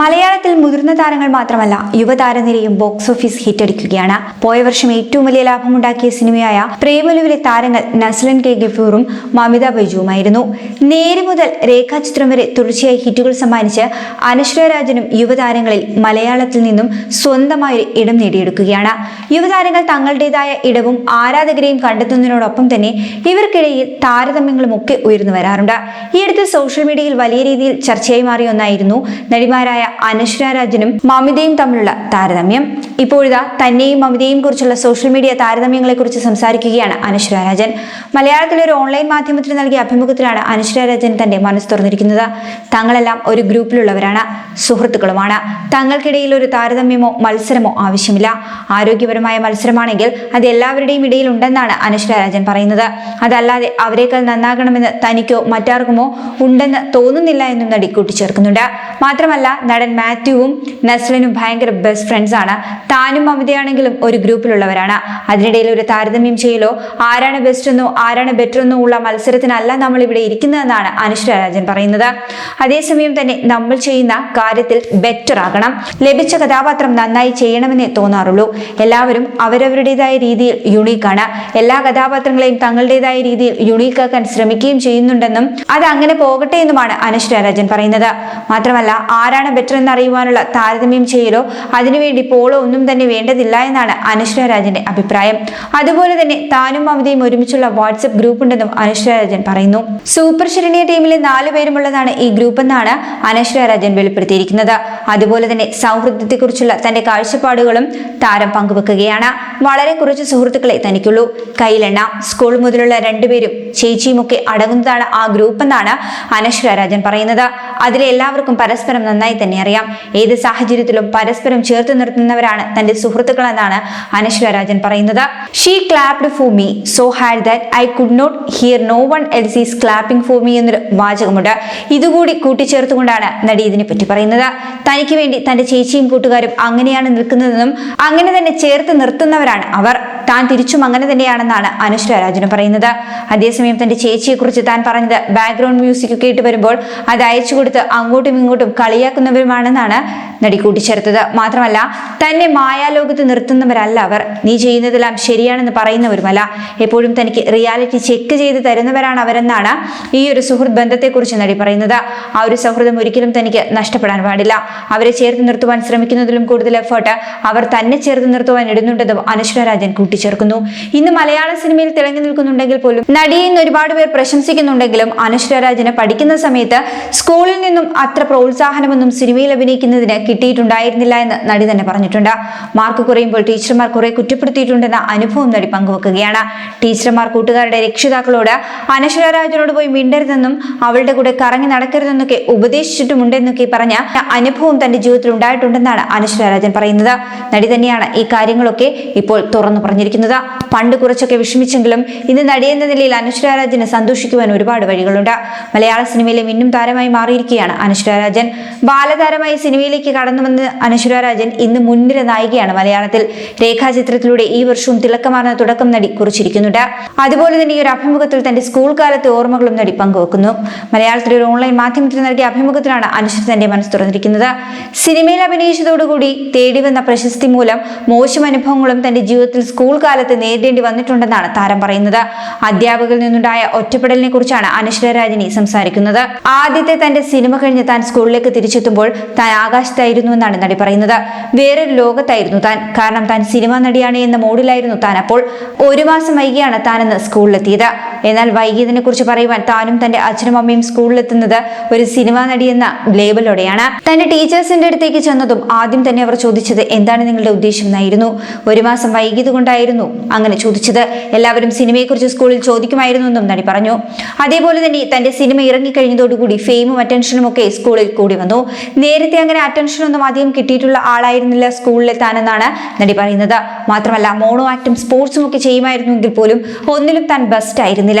മലയാളത്തിൽ മുതിർന്ന താരങ്ങൾ മാത്രമല്ല യുവതാരനിരയും ബോക്സ് ഓഫീസ് ഹിറ്റടിക്കുകയാണ്. പോയ വർഷം ഏറ്റവും വലിയ ലാഭമുണ്ടാക്കിയ സിനിമയായ പ്രേമലുവിലെ താരങ്ങൾ നസ്ലൻ കെ ഗഫൂറും മമിത ബൈജുവുമായിരുന്നു. നേര് മുതൽ രേഖാചിത്രം വരെ തുടർച്ചയായി ഹിറ്റുകൾ സമ്മാനിച്ച് അനശ്വര രാജനും യുവതാരങ്ങളിൽ മലയാളത്തിൽ നിന്നും സ്വന്തമായൊരു ഇടം നേടിയെടുക്കുകയാണ്. യുവതാരങ്ങൾ തങ്ങളുടേതായ ഇടവും ആരാധകരെയും കണ്ടെത്തുന്നതിനോടൊപ്പം തന്നെ ഇവർക്കിടയിൽ താരതമ്യങ്ങളും ഒക്കെ ഉയർന്നു വരാറുണ്ട്. ഈ അടുത്ത് സോഷ്യൽ മീഡിയയിൽ വലിയ രീതിയിൽ ചർച്ചയായി മാറിയ ഒന്നായിരുന്നു നടിമാരായ അനശ്വര രാജനും മമിതയും തമ്മിലുള്ള താരതമ്യം. ഇപ്പോഴിതാ തന്നെയും മമിതയും കുറിച്ചുള്ള സോഷ്യൽ മീഡിയ താരതമ്യങ്ങളെ കുറിച്ച് സംസാരിക്കുകയാണ് അനശ്വര രാജൻ. മലയാളത്തിലെ ഒരു ഓൺലൈൻ മാധ്യമത്തിന് നൽകിയ അഭിമുഖത്തിലാണ് അനശ്വര രാജൻ തന്റെ മനസ്സ് തുറന്നിരിക്കുന്നത്. തങ്ങളെല്ലാം ഒരു ഗ്രൂപ്പിലുള്ളവരാണ് സുഹൃത്തുക്കളുമാണ്. തങ്ങൾക്കിടയിൽ ഒരു താരതമ്യമോ മത്സരമോ ആവശ്യമില്ല. ആരോഗ്യപരമായ മത്സരമാണെങ്കിൽ അത് എല്ലാവരുടെയും ഇടയിൽ ഉണ്ടെന്നാണ് അനശ്വര രാജൻ പറയുന്നത്. അതല്ലാതെ അവരെക്കാൾ നന്നാകണമെന്ന് തനിക്കോ മറ്റാർക്കുമോ ഉണ്ടെന്ന് തോന്നുന്നില്ല എന്നും നടി കൂട്ടിച്ചേർക്കുന്നുണ്ട്. മാത്രമല്ല നടൻ മാത്യുവും നസ്ലിനും ഭയങ്കര ബെസ്റ്റ് ഫ്രണ്ട്സ് ആണ്. താനും മമിതയാണെങ്കിലും ഒരു ഗ്രൂപ്പിലുള്ളവരാണ്. അതിനിടയിൽ ഒരു താരതമ്യം ചെയ്യലോ ആരാണ് ബെസ്റ്റ് എന്നോ ആരാണ് ബെറ്റർ എന്നോ ഉള്ള മത്സരത്തിനല്ല നമ്മൾ ഇവിടെ ഇരിക്കുന്നതെന്നാണ് അനശ്വര രാജൻ പറയുന്നത്. അതേസമയം തന്നെ നമ്മൾ ചെയ്യുന്ന കാര്യത്തിൽ ബെറ്റർ ആകണം. ലഭിച്ച കഥാപാത്രം നന്നായി ചെയ്യണമെന്നേ തോന്നാറുള്ളൂ. എല്ലാവരും അവരവരുടേതായ രീതിയിൽ യുണീക്കാണ് എല്ലാ കഥാപാത്രങ്ങളെയും തങ്ങളുടേതായ രീതിയിൽ യുണീക്കാക്കാൻ ശ്രമിക്കുകയും ചെയ്യുന്നുണ്ടെന്നും അത് അങ്ങനെ പോകട്ടെ എന്നുമാണ് അനശ്വര രാജൻ പറയുന്നത്. മാത്രമല്ല ആരാണ് അറിയുവാനുള്ള താരതമ്യം ചെയ്യലോ? അതിനുവേണ്ടി പോളോ ഒന്നും തന്നെ വേണ്ടതില്ല എന്നാണ് അനശ്വര രാജന്റെ അഭിപ്രായം. അതുപോലെ തന്നെ താനും മമതയും ഒരുമിച്ചുള്ള വാട്സപ്പ് ഗ്രൂപ്പ് ഉണ്ടെന്നും അനശ്വര രാജൻ പറയുന്നു. സൂപ്പർ ശരണ്യ ടീമിലെ നാല് പേരുമുള്ളതാണ് ഈ ഗ്രൂപ്പ് എന്നാണ് അനശ്വര രാജൻ വെളിപ്പെടുത്തിയിരിക്കുന്നത്. അതുപോലെ തന്നെ സൗഹൃദത്തെക്കുറിച്ചുള്ള തന്റെ കാഴ്ചപ്പാടുകളും താരം പങ്കുവെക്കുകയാണ്. വളരെ കുറച്ച് സുഹൃത്തുക്കളെ തനിക്കുള്ളൂ. കയ്യിലെണ്ണ സ്കൂൾ മുതലുള്ള രണ്ടുപേരും ചേച്ചിയുമൊക്കെ അടങ്ങുന്നതാണ് ആ ഗ്രൂപ്പ് എന്നാണ് അനശ്വര രാജൻ പറയുന്നത്. അതിലെ എല്ലാവർക്കും പരസ്പരം നന്നായി തന്നെ അറിയാം. ഏത് സാഹചര്യത്തിലും പരസ്പരം ചേർത്ത് നിർത്തുന്നവരാണ് തന്റെ സുഹൃത്തുക്കൾ എന്നാണ് അനശ്വര രാജൻ പറയുന്നത്. She clapped for me so hard that I could not hear no one else is clapping for me എന്നൊരു വാചകമുണ്ട്. ഇതുകൂടി കൂട്ടിച്ചേർത്തുകൊണ്ടാണ് നടി ഇതിനെ പറ്റി പറയുന്നത്. തനിക്ക് വേണ്ടി തന്റെ ചേച്ചിയും കൂട്ടുകാരും അങ്ങനെയാണ് നിൽക്കുന്നതെന്നും അങ്ങനെ തന്നെ ചേർത്ത് നിർത്തുന്നവരാണ് അവർ. താൻ തിരിച്ചും അങ്ങനെ തന്നെയാണെന്നാണ് അനുശ്വര രാജന് പറയുന്നത്. അതേസമയം തന്റെ ചേച്ചിയെക്കുറിച്ച് താൻ പറഞ്ഞത് ബാക്ക്ഗ്രൗണ്ട് മ്യൂസിക് കേട്ട് വരുമ്പോൾ അത് അയച്ചു കൊടുത്ത് അങ്ങോട്ടും ഇങ്ങോട്ടും കളിയാക്കുന്നവരുമാണെന്നാണ് നടി കൂട്ടിച്ചേർത്തത്. മാത്രമല്ല തന്നെ മായാലോകത്ത് നിർത്തുന്നവരല്ല അവർ. നീ ചെയ്യുന്നതെല്ലാം ശരിയാണെന്ന് പറയുന്നവരുമല്ല. എപ്പോഴും തനിക്ക് റിയാലിറ്റി ചെക്ക് ചെയ്ത് തരുന്നവരാണ് അവരെന്നാണ് ഈ ഒരു സുഹൃത്ത് ബന്ധത്തെക്കുറിച്ച് നടി പറയുന്നത്. ആ ഒരു സൗഹൃദം ഒരിക്കലും തനിക്ക് നഷ്ടപ്പെടാൻ പാടില്ല. അവരെ ചേർത്ത് നിർത്തുവാൻ ശ്രമിക്കുന്നതിലും കൂടുതൽ എഫേർട്ട് അവർ തന്നെ ചേർത്ത് നിർത്തുവാൻ ഇടുന്നുണ്ടെന്നും അനശ്വര രാജൻ കൂട്ടിച്ചേർക്കുന്നു ഇന്ന് മലയാള സിനിമയിൽ തിളങ്ങി നിൽക്കുന്നുണ്ടെങ്കിൽ പോലും നടിയെ ഇന്ന് ഒരുപാട് പേർ പ്രശംസിക്കുന്നുണ്ടെങ്കിലും അനശ്വര രാജന് പഠിക്കുന്ന സമയത്ത് സ്കൂളിൽ നിന്നും അത്ര പ്രോത്സാഹനമൊന്നും സിനിമയിൽ അഭിനയിക്കുന്നതിന് കിട്ടിയിട്ടുണ്ടായിരുന്നില്ല എന്ന് നടി തന്നെ പറഞ്ഞിട്ടുണ്ട്. മാർക്ക് കുറയുമ്പോൾ ടീച്ചർമാർ കുറെ കുറ്റപ്പെടുത്തിയിട്ടുണ്ടെന്ന അനുഭവം നടി പങ്കുവെക്കുകയാണ്. ടീച്ചർമാർ കൂട്ടുകാരുടെ രക്ഷിതാക്കളോട് അനശ്വര രാജനോട് പോയി മിണ്ടരുതെന്നും അവളുടെ കൂടെ കറങ്ങി നടക്കരുതെന്നൊക്കെ ഉപദേശിച്ചിട്ടുമുണ്ടെന്നൊക്കെ പറഞ്ഞ അനുഭവം തന്റെ ജീവിതത്തിൽ ഉണ്ടായിട്ടുണ്ടെന്നാണ് അനശ്വര രാജൻ പറയുന്നത്. നടി തന്നെയാണ് ഈ കാര്യങ്ങളൊക്കെ ഇപ്പോൾ തുറന്നു പറഞ്ഞിരിക്കുന്നത്. പണ്ട് കുറച്ചൊക്കെ വിഷമിച്ചെങ്കിലും ഇന്ന് നടിയെന്ന നിലയിൽ അനുശ്വര രാജന് സന്തോഷിക്കുവാൻ ഒരുപാട് വഴികളുണ്ട്. മലയാള സിനിമയിലെ മിന്നും താരമായി മാറിയിരിക്കുകയാണ് അനുശ്വര രാജൻ. ബാലതാരമായി സിനിമയിലേക്ക് കടന്നു വന്ന അനശ്വര രാജൻ ഇന്ന് മുൻനിര നായികയാണ് മലയാളത്തിൽ. രേഖാചിത്രത്തിലൂടെ ഈ വർഷവും തിളക്കമാർന്ന തുടക്കം നടി കുറിച്ചിരിക്കുന്നുണ്ട്. അതുപോലെ തന്നെ ഈ ഒരു അഭിമുഖത്തിൽ തന്റെ സ്കൂൾ കാലത്തെ ഓർമ്മകളും നടി പങ്കുവെക്കുന്നു. മലയാളത്തിലെ ഒരു ഓൺലൈൻ മാധ്യമത്തിൽ നൽകിയ അഭിമുഖത്തിലാണ് അനുശ്വര തന്റെ മനസ്സ് തുറന്നിരിക്കുന്നത്. സിനിമയിൽ അഭിനയിച്ചതോടുകൂടി തേടി വന്ന പ്രശസ്തി മൂലം മോശം അനുഭവങ്ങളും തന്റെ ജീവിതത്തിൽ സ്കൂൾ കാലത്ത് നേരിടേണ്ടി വന്നിട്ടുണ്ടെന്നാണ് താരം പറയുന്നത്. അധ്യാപകരിൽ നിന്നുണ്ടായ ഒറ്റപ്പെടലിനെ കുറിച്ചാണ് അനശ്വര രാജനി സംസാരിക്കുന്നത്. ആദ്യത്തെ തന്റെ സിനിമ കഴിഞ്ഞ് താൻ സ്കൂളിലേക്ക് തിരിച്ചെത്തുമ്പോൾ താൻ ആകാശത്തായിരുന്നു എന്നാണ് നടി പറയുന്നത്. വേറൊരു ലോകത്തായിരുന്നു താൻ. കാരണം താൻ സിനിമാ നടിയാണ് എന്ന മോഡിലായിരുന്നു താൻ അപ്പോൾ. ഒരു മാസം വൈകിയാണ് താനെന്ന് സ്കൂളിലെത്തിയത്. എന്നാൽ വൈകിയതിനെ കുറിച്ച് പറയുവാൻ താനും തന്റെ അച്ഛനും അമ്മയും സ്കൂളിലെത്തുന്നത് ഒരു സിനിമാ നടി എന്ന ലേബലോടെയാണ് തന്റെ ടീച്ചേഴ്സിന്റെ അടുത്തേക്ക് ചെന്നതും ആദ്യം തന്നെ അവർ ചോദിച്ചത് എന്താണ് നിങ്ങളുടെ ഉദ്ദേശം എന്നായിരുന്നു. ഒരു മാസം വൈകിയത് കൊണ്ടായിരുന്നു അങ്ങനെ ചോദിച്ചത്. എല്ലാവരും സിനിമയെക്കുറിച്ച് സ്കൂളിൽ ചോദിക്കുമായിരുന്നു എന്നും നടി പറഞ്ഞു. അതേപോലെ തന്നെ തന്റെ സിനിമ ഇറങ്ങിക്കഴിഞ്ഞതോടുകൂടി ഫെയിമും അറ്റൻഷനും ഒക്കെ സ്കൂളിൽ കൂടി വന്നു. നേരത്തെ അങ്ങനെ അറ്റൻഷനൊന്നും അധികം കിട്ടിയിട്ടുള്ള ആളായിരുന്നില്ല സ്കൂളിലെ താനെന്നാണ് നടി പറയുന്നത്. മാത്രമല്ല മോണോ ആക്ടും സ്പോർട്സും ഒക്കെ ചെയ്യുമായിരുന്നുവെങ്കിൽ പോലും ഒന്നിലും താൻ ബെസ്റ്റ് ആയിരുന്നില്ല.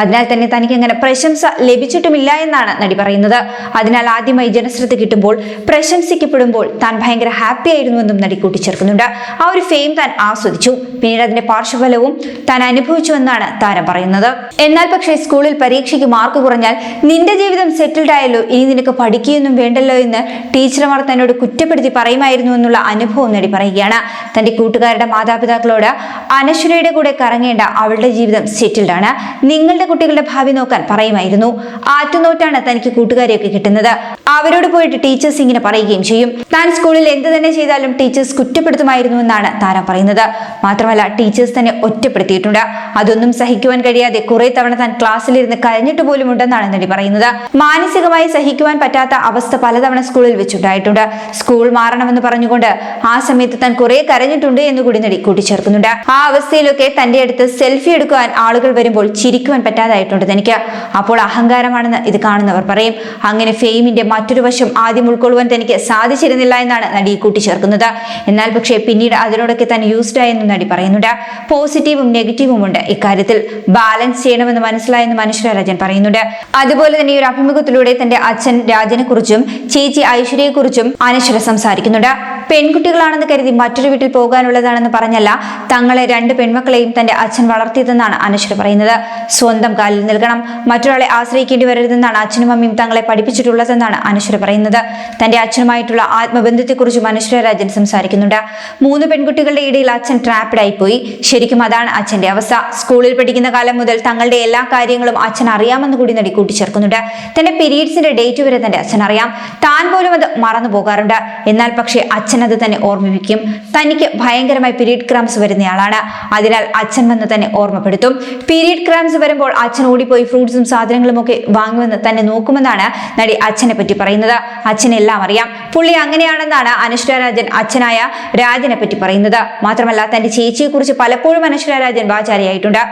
അതിനാൽ തന്നെ തനിക്ക് അങ്ങനെ പ്രശംസ ലഭിച്ചിട്ടുമില്ല എന്നാണ് നടി പറയുന്നത്. അതിനാൽ ആദ്യമായി ജനശ്രദ്ധ കിട്ടുമ്പോൾ പ്രശംസിക്കപ്പെടുമ്പോൾ താൻ ഭയങ്കര ഹാപ്പി ആയിരുന്നുവെന്നും നടി കൂട്ടിച്ചേർക്കുന്നുണ്ട്. ആ ഒരു ഫെയിം താൻ ആസ്വദിച്ചു. പിന്നെ പിന്നീട് അതിന്റെ പാർശ്വഫലവും താൻ അനുഭവിച്ചുവെന്നാണ് താരം പറയുന്നത്. എന്നാൽ പക്ഷേ സ്കൂളിൽ പരീക്ഷയ്ക്ക് മാർക്ക് കുറഞ്ഞാൽ നിന്റെ ജീവിതം സെറ്റിൽഡ് ആയല്ലോ ഇനി നിനക്ക് പഠിക്കുകയൊന്നും വേണ്ടല്ലോ എന്ന് ടീച്ചർമാർ തന്നോട് കുറ്റപ്പെടുത്തി പറയുമായിരുന്നു എന്നുള്ള അനുഭവം നടി പറയുകയാണ്. തന്റെ കൂട്ടുകാരുടെ മാതാപിതാക്കളോട് അനശ്വരയുടെ കൂടെ കറങ്ങേണ്ട അവളുടെ ജീവിതം സെറ്റിൽഡ് ആണ്. നിങ്ങളുടെ കുട്ടികളുടെ ഭാവി നോക്കാൻ പറയുമായിരുന്നു. ആറ്റുനോട്ടാണ് തനിക്ക് കൂട്ടുകാരെയൊക്കെ കിട്ടുന്നത്. അവരോട് പോയിട്ട് ടീച്ചേഴ്സ് ഇങ്ങനെ പറയുകയും ചെയ്യും. താൻ സ്കൂളിൽ എന്ത് തന്നെ ചെയ്താലും ടീച്ചേഴ്സ് കുറ്റപ്പെടുത്തുമായിരുന്നു എന്നാണ് താരം പറയുന്നത്. മാത്രമല്ല ടീച്ചേഴ്സ് തന്നെ ഒറ്റപ്പെടുത്തിയിട്ടുണ്ട്. അതൊന്നും സഹിക്കുവാൻ കഴിയാതെ കുറെ തവണ താൻ ക്ലാസ്സിലിരുന്ന് കരഞ്ഞിട്ട് പോലും ഉണ്ടെന്നാണ് നടി പറയുന്നത്. മാനസികമായി സഹിക്കുവാൻ പറ്റാത്ത അവസ്ഥ പലതവണ സ്കൂളിൽ വെച്ചുണ്ടായിട്ടുണ്ട്. സ്കൂൾ മാറണമെന്ന് പറഞ്ഞുകൊണ്ട് ആ സമയത്ത് താൻ കുറെ കരഞ്ഞിട്ടുണ്ട് എന്ന് കൂടി നടി കൂട്ടിച്ചേർക്കുന്നുണ്ട്. ആ അവസ്ഥയിലൊക്കെ തന്റെ അടുത്ത് സെൽഫി എടുക്കുവാൻ ആളുകൾ വരുമ്പോൾ ചിരിക്കുവാൻ പറ്റാതായിട്ടുണ്ട് തനിക്ക് അപ്പോൾ അഹങ്കാരമാണെന്ന് ഇത് കാണുന്നവർ പറയും. അങ്ങനെ ഫെയിമിന്റെ മറ്റൊരു വശം ആദ്യം ഉൾക്കൊള്ളുവാൻ തനിക്ക് സാധിച്ചിരുന്നില്ല എന്നാണ് നടി കൂട്ടിച്ചേർക്കുന്നത് എന്നാൽ പക്ഷേ പിന്നീട് അതിനോടൊക്കെ തന്നെ യൂസ്ഡ് ആയെന്നും നടി പറയുന്നുണ്ട്. പോസിറ്റീവും നെഗറ്റീവും ഉണ്ട് ഇക്കാര്യത്തിൽ. ബാലൻസ് ചെയ്യണമെന്ന് മനസ്സിലായെന്ന് മനുഷ്യ രാജൻ പറയുന്നുണ്ട്. അതുപോലെ തന്നെ ഈ ഒരു അഭിമുഖത്തിലൂടെ തന്റെ അച്ഛൻ രാജനെ കുറിച്ചും ചേച്ചി ഐശ്വര്യയെ കുറിച്ചും അനശ്വര സംസാരിക്കുന്നുണ്ട്. പെൺകുട്ടികളാണെന്ന് കരുതി മറ്റൊരു വീട്ടിൽ പോകാനുള്ളതാണെന്ന് പറഞ്ഞല്ല തങ്ങളെ രണ്ട് പെൺമക്കളെയും തന്റെ അച്ഛൻ വളർത്തിയതെന്നാണ് അനശ്വര പറയുന്നത്. സ്വന്തം കാലിൽ നിൽക്കണം. മറ്റൊരാളെ ആശ്രയിക്കേണ്ടി വരരുതെന്നാണ് അച്ഛനും അമ്മയും തങ്ങളെ പഠിപ്പിച്ചിട്ടുള്ളതെന്നാണ് അനശ്വര പറയുന്നത്. തന്റെ അച്ഛനുമായിട്ടുള്ള ആത്മബന്ധത്തെക്കുറിച്ചും അനശ്വര രാജൻ സംസാരിക്കുന്നുണ്ട്. മൂന്ന് പെൺകുട്ടികളുടെ ഇടയിൽ അച്ഛൻ ട്രാപ്ഡ് പോയി ശരിക്കും അതാണ് അച്ഛന്റെ അവസ്ഥ. സ്കൂളിൽ പഠിക്കുന്ന കാലം മുതൽ തങ്ങളുടെ എല്ലാ കാര്യങ്ങളും അച്ഛൻ അറിയാമെന്ന് കൂടി നടി കൂട്ടിച്ചേർക്കുന്നുണ്ട്. തന്റെ പീരീഡ്സിന്റെ ഡേറ്റ് വരെ തന്റെ അച്ഛൻ അറിയാം. താൻ പോലും അത് മറന്നു പോകാറുണ്ട്. എന്നാൽ പക്ഷേ അച്ഛൻ അത് തന്നെ ഓർമ്മിപ്പിക്കും. തനിക്ക് ഭയങ്കരമായി പീരീഡ് ക്രാംസ് വരുന്നയാളാണ്. അതിനാൽ അച്ഛൻ വന്ന് തന്നെ ഓർമ്മപ്പെടുത്തും. പീരീഡ് ക്രാംസ് വരുമ്പോൾ അച്ഛൻ ഓടിപ്പോയി ഫ്രൂട്ട്സും സാധനങ്ങളും ഒക്കെ വാങ്ങുമെന്ന് തന്നെ നോക്കുമെന്നാണ് നടി അച്ഛനെ പറ്റി പറയുന്നത്. അച്ഛനെല്ലാം അറിയാം. പുള്ളി അങ്ങനെയാണെന്നാണ് അനുഷ്ഠ രാജൻ അച്ഛനായ രാജനെ പറ്റി പറയുന്നത്. മാത്രമല്ല തന്റെ ചേച്ചിയെ കുറിച്ച് പലപ്പോഴും അനുഷ്ഠ രാജൻ വാചാരിയായിട്ടുണ്ട്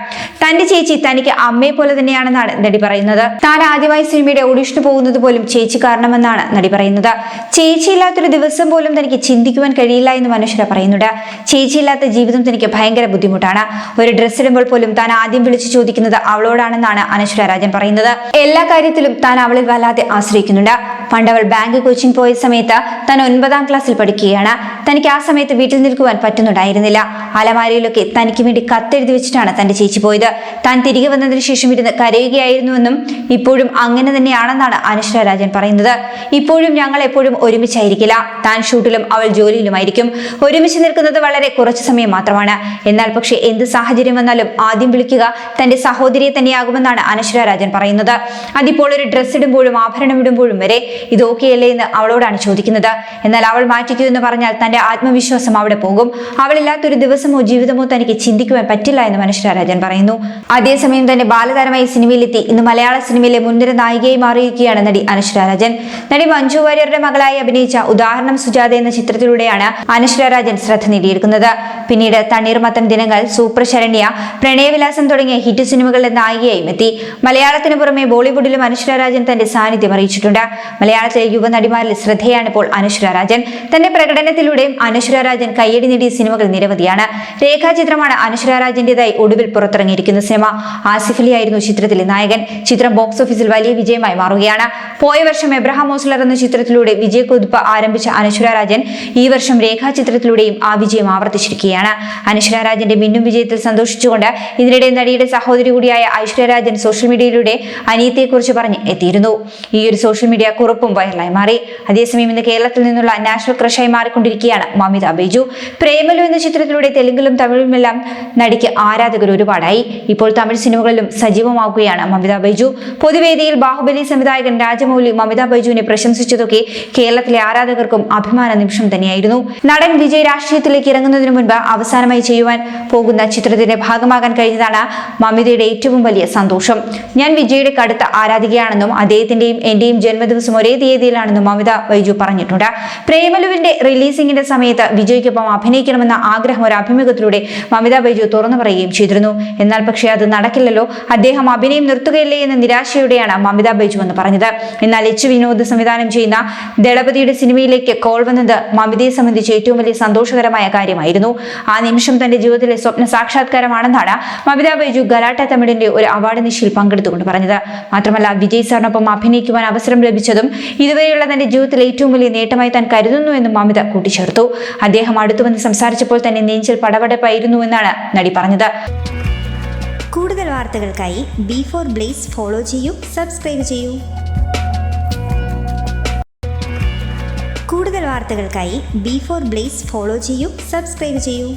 തന്റെ ചേച്ചി തനിക്ക് അമ്മയെ പോലെ തന്നെയാണെന്നാണ് നടി പറയുന്നത്. താൻ ആദ്യമായി സിനിമയുടെ ഓഡിഷന് പോകുന്നത് പോലും ചേച്ചി കാരണമെന്നാണ് നടി പറയുന്നത്. ചേച്ചിയില്ലാത്തൊരു ദിവസം പോലും തനിക്ക് ചിന്തിക്കുവാൻ കഴിയില്ല എന്ന് മനുഷ്യര പറയുന്നുണ്ട്. ചേച്ചിയില്ലാത്ത ജീവിതം തനിക്ക് ഭയങ്കര ബുദ്ധിമുട്ടാണ്. ഒരു ഡ്രസ്സ് ഇടുമ്പോൾ പോലും താൻ ആദ്യം വിളിച്ചു ചോദിക്കുന്നത് അവളോടാണെന്നാണ് അനശ്വര രാജൻ പറയുന്നത്. എല്ലാ കാര്യത്തിലും താൻ അവളിൽ വല്ലാതെ ആശ്രയിക്കുന്നുണ്ട്. പണ്ട് അവൾ ബാങ്ക് കോച്ചിങ് പോയ സമയത്ത് താൻ ഒൻപതാം ക്ലാസ്സിൽ പഠിക്കുകയാണ്. തനിക്ക് ആ സമയത്ത് വീട്ടിൽ നിൽക്കുവാൻ പറ്റുന്നുണ്ടായിരുന്നില്ല. അലമാരയിലൊക്കെ തനിക്ക് വേണ്ടി കത്തെഴുതി വെച്ചിട്ടാണ് തന്റെ ചേച്ചി പോയത്. താൻ തിരികെ വന്നതിന് ശേഷം ഇരുന്ന് കരയുകയായിരുന്നുവെന്നും ഇപ്പോഴും അങ്ങനെ തന്നെയാണെന്നാണ് അനുഷ്ഠ രാജൻ പറയുന്നത്. ഇപ്പോഴും ഞങ്ങൾ എപ്പോഴും ഒരുമിച്ചായിരിക്കില്ല. താൻ ഷൂട്ടിലും അവൾ ജോലിയിലുമായിരിക്കും. ഒരുമിച്ച് നിൽക്കുന്നത് വളരെ കുറച്ച് സമയം മാത്രമാണ്. എന്നാൽ പക്ഷേ എന്ത് സാഹചര്യം വന്നാലും ആദ്യം വിളിക്കുക തന്റെ സഹോദരിയെ തന്നെയാകുമെന്നാണ് അനശ്വര രാജൻ പറയുന്നത്. അതിപ്പോൾ ഒരു ഡ്രസ്സ് ഇടുമ്പോഴും ആഭരണം ഇടുമ്പോഴും വരെ ഇത് ഓക്കെയല്ലേ എന്ന് അവളോടാണ് ചോദിക്കുന്നത്. എന്നാൽ അവൾ മാറ്റിക്കൂ എന്ന് പറഞ്ഞാൽ തന്റെ ആത്മവിശ്വാസം അവിടെ പോകും അവളില്ലാത്തൊരു ദിവസമോ ജീവിതമോ തനിക്ക് ചിന്തിക്കുവാൻ പറ്റില്ല എന്ന് മനുഷ്യരാജൻ പറയുന്നു. അതേസമയം തന്നെ ബാലതാരമായി സിനിമയിലെത്തി. ഇന്ന് മലയാള സിനിമയിലെ മുൻനിര നായികയായി മാറിയിരിക്കുകയാണ് നടി അനശ്വര രാജൻ നടി മഞ്ജു വാര്യരുടെ മകളായി അഭിനയിച്ച ഉദാഹരണം സുജാത എന്ന ചിത്രത്തിലൂടെയാണ് അനശ്വര രാജൻ ശ്രദ്ധ നേടിയിരിക്കുന്നത് പിന്നീട് തണ്ണീർമത്തൻ ദിനങ്ങൾ സൂപ്പർ ശരണ്യ പ്രണയവിലാസം തുടങ്ങിയ ഹിറ്റ് സിനിമകളുടെ നായികയായും എത്തി. മലയാളത്തിന് പുറമെ ബോളിവുഡിലും അനശ്വര രാജൻ തന്റെ സാന്നിധ്യം അറിയിച്ചിട്ടുണ്ട്. മലയാളത്തിലെ യുവനടിമാരിൽ ശ്രദ്ധയാണ് ഇപ്പോൾ അനുശ്വര രാജൻ. തന്റെ പ്രകടനത്തിലൂടെയും അനുശ്വര രാജൻ കയ്യടി നേടിയ സിനിമകൾ നിരവധിയാണ്. രേഖാചിത്രമാണ് അനുശ്വര രാജന്റേതായി ഒടുവിൽ പുറത്തിറങ്ങിയിരിക്കുന്ന സിനിമ. ആസിഫ് അലി ആയിരുന്നു ചിത്രത്തിലെ നായകൻ. ചിത്രം ബോക്സ് ഓഫീസിൽ വലിയ വിജയമായി മാറുകയാണ്. പോയ വർഷം എബ്രഹാം ഓസ്ലർ എന്ന ചിത്രത്തിലൂടെ വിജയക്കുതിപ്പ് ആരംഭിച്ച അനുശ്വര രാജൻ ഈ വർഷം രേഖാചിത്രത്തിലൂടെയും ആ വിജയം ആവർത്തിച്ചിരിക്കുകയാണ്. അനുശ്വര രാജന്റെ മിന്നും വിജയത്തിൽ സന്തോഷിച്ചുകൊണ്ട് ഇതിനിടെ നടിയുടെ സഹോദരി കൂടിയായ ഐശ്വര്യ രാജൻ സോഷ്യൽ മീഡിയയിലൂടെ അനിയത്തെക്കുറിച്ച് പറഞ്ഞ് എത്തിയിരുന്നു. ഈ ഒരു സോഷ്യൽ മീഡിയ കുറിപ്പും വൈറലായി മാറി. അതേസമയം ഇന്ന് കേരളത്തിൽ നിന്നുള്ള നാഷണൽ ക്രഷായി മാറിക്കൊണ്ടിരിക്കുകയാണ് മമിത ബിജു. പ്രേമലു എന്ന ചിത്രത്തിലൂടെ തെലുങ്കിലും തമിഴിലുമെല്ലാം നടിക്ക് ആരാധകർ ഒരുപാടായി. ഇപ്പോൾ തമിഴ് സിനിമകളിലും സജീവമാവുകയാണ് മമിത ബൈജു. പൊതുവേദിയിൽ ബാഹുബലി സംവിധായകൻ രാജമൗലി മമിത ബൈജുവിനെ പ്രശംസിച്ചതൊക്കെ കേരളത്തിലെ ആരാധകർക്കും അഭിമാന നിമിഷം തന്നെയായിരുന്നു. നടൻ വിജയ് രാഷ്ട്രീയത്തിലേക്ക് ഇറങ്ങുന്നതിന് മുൻപ് അവസാനമായി ചെയ്യുവാൻ പോകുന്ന ചിത്രത്തിന്റെ ഭാഗമാകാൻ കഴിഞ്ഞതാണ് മമിതയുടെ ഏറ്റവും വലിയ സന്തോഷം. ഞാൻ വിജയുടെ കടുത്ത ആരാധികയാണെന്നും അദ്ദേഹത്തിന്റെയും എന്റെയും ജന്മദിവസം ഒരേ തീയതിയിലാണെന്നും മമിത ബൈജു പറഞ്ഞിട്ടുണ്ട്. പ്രേമലുവിന്റെ റിലീസിംഗിന്റെ സമയത്ത് വിജയ്ക്കൊപ്പം അഭിനയിക്കണമെന്ന ആഗ്രഹം ഒരു അഭിമുഖത്തിലൂടെ മമിത ബൈജു തുറന്നു പറയുകയും ചെയ്തിരുന്നു. എന്നാൽ പക്ഷേ അത് നടക്കില്ലല്ലോ. അദ്ദേഹം അഭിനയം നിർത്തുകയില്ലേ എന്ന നിരാശയോടെയാണ് മമിത ബൈജു എന്ന് പറഞ്ഞത്. എന്നാൽ എച്ച് വിനോദ് സംവിധാനം ചെയ്യുന്ന ദളപതിയുടെ സിനിമയിലേക്ക് കോൾ വന്നത് മമിതയെ സംബന്ധിച്ച് ഏറ്റവും വലിയ സന്തോഷകരമായ കാര്യമായിരുന്നു. ആ നിമിഷം തന്റെ ജീവിതത്തിലെ സ്വപ്ന സാക്ഷാത്കാരമാണെന്നാണ് മമിത ബൈജു ഗലാട്ട തമിഴിന്റെ ഒരു അവാർഡ് നിശയിൽ പങ്കെടുത്തുകൊണ്ട് പറഞ്ഞത്. മാത്രമല്ല വിജയ് സാറിനൊപ്പം അഭിനയിക്കുവാൻ അവസരം ലഭിച്ചതും ഇതുവരെയുള്ള തന്റെ ജീവിതത്തിൽ ഏറ്റവും വലിയ നേട്ടമായി താൻ കരുതുന്നുവെന്നും മമിത കൂട്ടിച്ചേർത്തു. അദ്ദേഹം അടുത്തു വന്ന് സംസാരിച്ചപ്പോൾ തന്നെ നെഞ്ചിൽ പടപടപ്പായിരുന്നുവെന്നാണ് നടി പറഞ്ഞത്. കൂടുതൽ വാർത്തകൾക്കായി ബി ഫോർ ബ്ലേസ് ഫോളോ ചെയ്യൂ സബ്സ്ക്രൈബ് ചെയ്യൂ. കൂടുതൽ വാർത്തകൾക്കായി ബി ഫോർ ബ്ലേസ് ഫോളോ ചെയ്യൂ സബ്സ്ക്രൈബ് ചെയ്യൂ.